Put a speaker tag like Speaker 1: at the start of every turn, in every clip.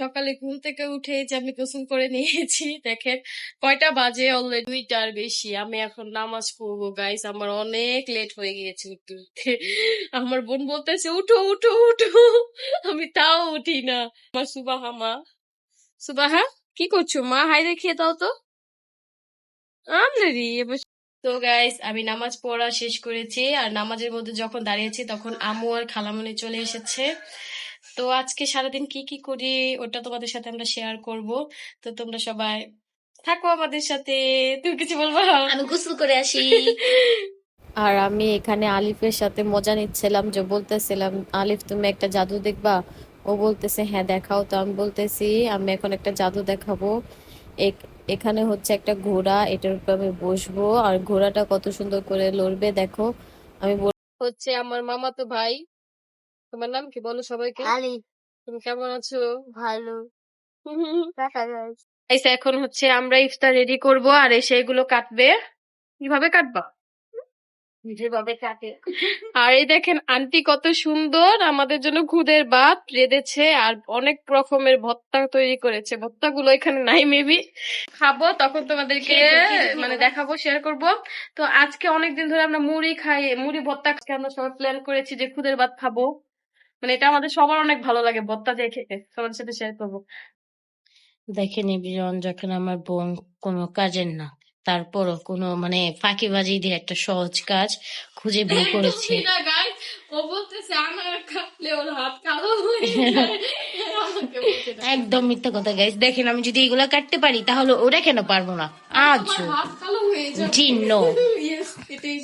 Speaker 1: সকালে ঘুম থেকে উঠে যে আমি গোসল করে নিয়েছি, দেখেন কয়টা বাজে অলরেডি দুইটার বেশি। আমি এখন নামাজ পড়ব গাইস আমার অনেক লেট হয়ে গিয়েছে উঠতে। আমার বোন বলতেছে, উঠো উঠো উঠো। আমি তাও উঠি না। আমার সুবাহা, মা। সুবাহা, কি করছ, মা? হাই দেখিয়ে দাও তো। আমলেরি তো গাইস আমি নামাজ পড়া শেষ করেছি। আর নামাজের মধ্যে যখন দাঁড়িয়েছি, তখন আমু আর খালামণি চলে এসেছে। তো আজকে সারাদিন কি কি করি ওটা তোমাদের সাথে আমরা শেয়ার করব। তো তোমরা সবাই থাকো আমাদের সাথে তুমি কিছু বলবা?
Speaker 2: আমি গোসল করে আসি।
Speaker 3: আর আমি এখানে আলিফের সাথে মজা নিচ্ছিলাম যে বলতেছিলাম আলিফ তুমি একটা জাদু দেখবা? ও বলতেছে হ্যাঁ দেখাও তো। আমি বলতেছি আমি এখন একটা জাদু দেখাবো। এক- এখানে হচ্ছে একটা ঘোড়া এটার উপর আমি বসবো। আর ঘোড়াটা কত সুন্দর করে লড়বে দেখো। আমি
Speaker 1: হচ্ছে আমার মামাতো ভাই তোমার নাম কি বলো সবাইকে?
Speaker 2: আলি।
Speaker 1: তুমি কেমন আছো?
Speaker 2: ভালো। গাইস
Speaker 1: এখন হচ্ছে আমরা ইফতার রেডি করব আর এসে এগুলো কাটবে। কীভাবে কাটবা?
Speaker 2: যেভাবে কাটে।
Speaker 1: আর এই দেখেন আন্টি কত সুন্দর আমাদের জন্য খুদের ভাত রেঁধেছে আর অনেক রকমের ভর্তা তৈরি করেছে। ভর্তাগুলো এখানে নাই মেবি। খাব তখন তোমাদেরকে মানে দেখাবো শেয়ার করব। তো আজকে অনেকদিন ধরে আমরা মুড়ি খাই মুড়ি ভর্তা আজকে আমরা সবাই প্ল্যান করেছি যে খুদের ভাত খাব। মানে এটা আমাদের সবার অনেক ভালো লাগে ভর্তা দিয়ে খেতে। সবার সাথে শেয়ার করব।
Speaker 2: দেখেন বিজন যখন আমার বোন কোনো কাজের না তারপরও কোনো মানে ফাঁকিবাজি দিয়ে একটা সহজ কাজ খুঁজে বের করেছে। একদম মিথ্যা কথা গাইস দেখেন আমি যদি এগুলা কাটতে পারি তাহলে ওরা কেন পারব না? আজ
Speaker 1: আমার হাত কালো যাবে।
Speaker 2: জি নো
Speaker 1: Yes, it is.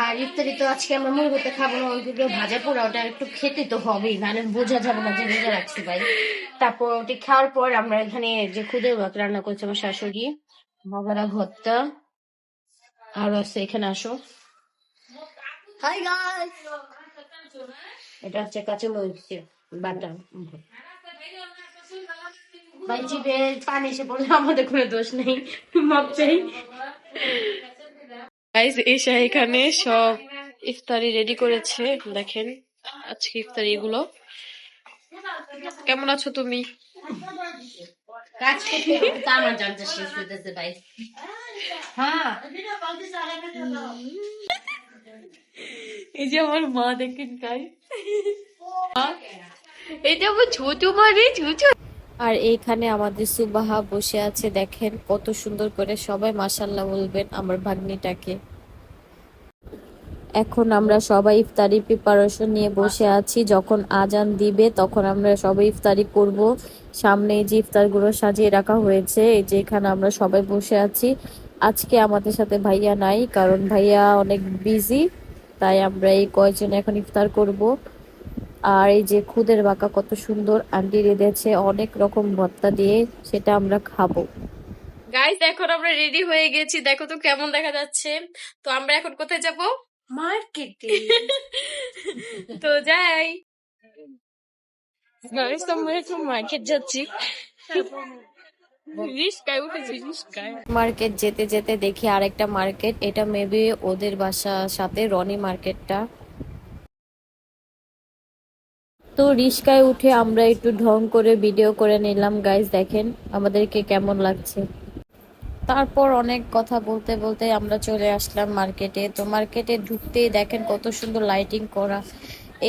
Speaker 2: আর ইফতারি তো আজকে আমরা মুরগিতে খাব না অন্তত ভাজা পোড়া ওটা একটু খেতে তো হবেই নাহলে বোঝা যাবে না যে রোজা রাখছি ভাই। তারপর ওটি খাওয়ার পর আমরা এখানে যে খুদে ভাত রান্না করছে আমার শাশুড়ি বাবারা ভর্তা আর আছে এখানে আসো। হাই গাইস এটা হচ্ছে কাঁচা মরিচ বাটা। ভাই জিভে পানি এসে পড়লে আমাদের কোনো দোষ নেই মাপ চাই।
Speaker 1: Guys, এসা এখানে সব ইফতারি রেডি করেছে। দেখেন আজকে ইফতারি এগুলো। কেমন আছো তুমি?
Speaker 2: হ্যাঁ।
Speaker 1: এই যে আমার মা দেখেন গাই এই যে আমার ছোট মানে ছোট
Speaker 3: আর এইখানে আমাদের সুবাহা বসে আছে, দেখেন কত সুন্দর করে সবাই মাসাল্লাহ বলবেন আমার ভাগ্নিটাকে। এখন আমরা সবাই ইফতারি প্রিপারেশন নিয়ে বসে আছি, যখন আজান দিবে তখন আমরা সবাই ইফতারি করব। সামনে যে ইফতারগুলো সাজিয়ে রাখা হয়েছে, এই যে এখানে আমরা সবাই বসে আছি। আজকে আমাদের সাথে ভাইয়া নাই, কারণ ভাইয়া অনেক বিজি তাই আমরা এই কয়জন এখন ইফতার করব। আর এই যে খুদের বাঁকা কত সুন্দর আন্টি রেঁধেছে অনেক রকম ভর্তা দিয়ে সেটা আমরা খাব।
Speaker 1: গাইস এখন আমরা রেডি হয়ে গেছি। দেখো তো কেমন দেখা যাচ্ছে। তো আমরা এখন কোথায় যাব?
Speaker 2: মার্কেটে
Speaker 1: তো যাই। গাইস আমরা এখন মার্কেট যাচ্ছি।
Speaker 3: মার্কেট যেতে যেতে দেখি আরেকটা মার্কেট এটা মেবি ওদের বাসার সাথে রনি মার্কেটটা তো রিস্কায় উঠে আমরা একটু ঢং করে ভিডিও করে নিলাম গাইজ দেখেন আমাদেরকে কেমন লাগছে। তারপর অনেক কথা বলতে বলতে আমরা চলে আসলাম মার্কেটে তো মার্কেটে ঢুকতেই দেখেন কত সুন্দর লাইটিং করা।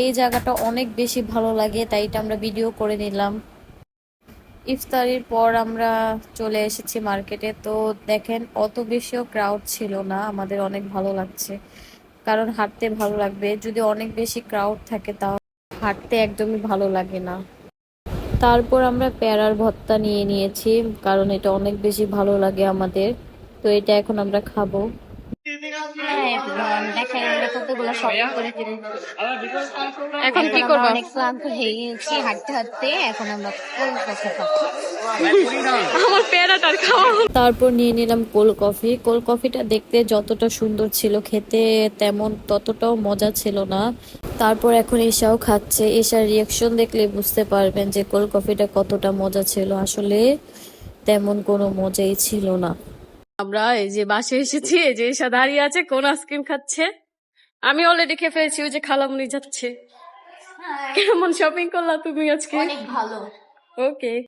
Speaker 3: এই জায়গাটা অনেক বেশি ভালো লাগে, তাই এটা আমরা ভিডিও করে নিলাম। ইফতারির পর আমরা চলে এসেছি মার্কেটে তো দেখেন অত বেশিও ক্রাউড ছিল না, আমাদের অনেক ভালো লাগছে। কারণ হাঁটতে ভালো লাগবে, যদি অনেক বেশি ক্রাউড থাকে তাও হাঁটতে একদমই ভালো লাগে না। তারপর আমরা প্যারার ভত্তা নিয়ে নিয়েছি কারণ এটা অনেক বেশি ভালো লাগে আমাদের। তো এটা এখন আমরা খাব।
Speaker 2: ফেলেছি
Speaker 1: এখন কি করব?
Speaker 2: অনেক ক্লান্ত হয়ে গেছি হাঁটতে হাঁটতে। এখন আমরা কলকাতা
Speaker 1: আমার পেয়ারাটার খাওয়া
Speaker 3: তারপর নিয়ে নিলাম কোল্ড কফি। কোল্ড কফিটা দেখতে যতটা সুন্দর ছিল খেতে তেমন ততটাও মজা ছিল না। তারপর এখন এসাও খাচ্ছে। এসার রিয়াকশন দেখলে বুঝতে পারবেন যে কোল্ড কফিটা কতটা মজা ছিল। আসলে তেমন কোনো মজাই ছিল না।
Speaker 1: আমরা এই যে বাসে এসেছি এই যে এসা দাঁড়িয়ে আছে কোন আইসক্রিম খাচ্ছে? আমি অলরেডি খেয়ে ফেলেছি ওই যে খালামুনি যাচ্ছে। কেমন শপিং করলা তুমি আজকে?
Speaker 2: অনেক ভালো।
Speaker 1: ওকে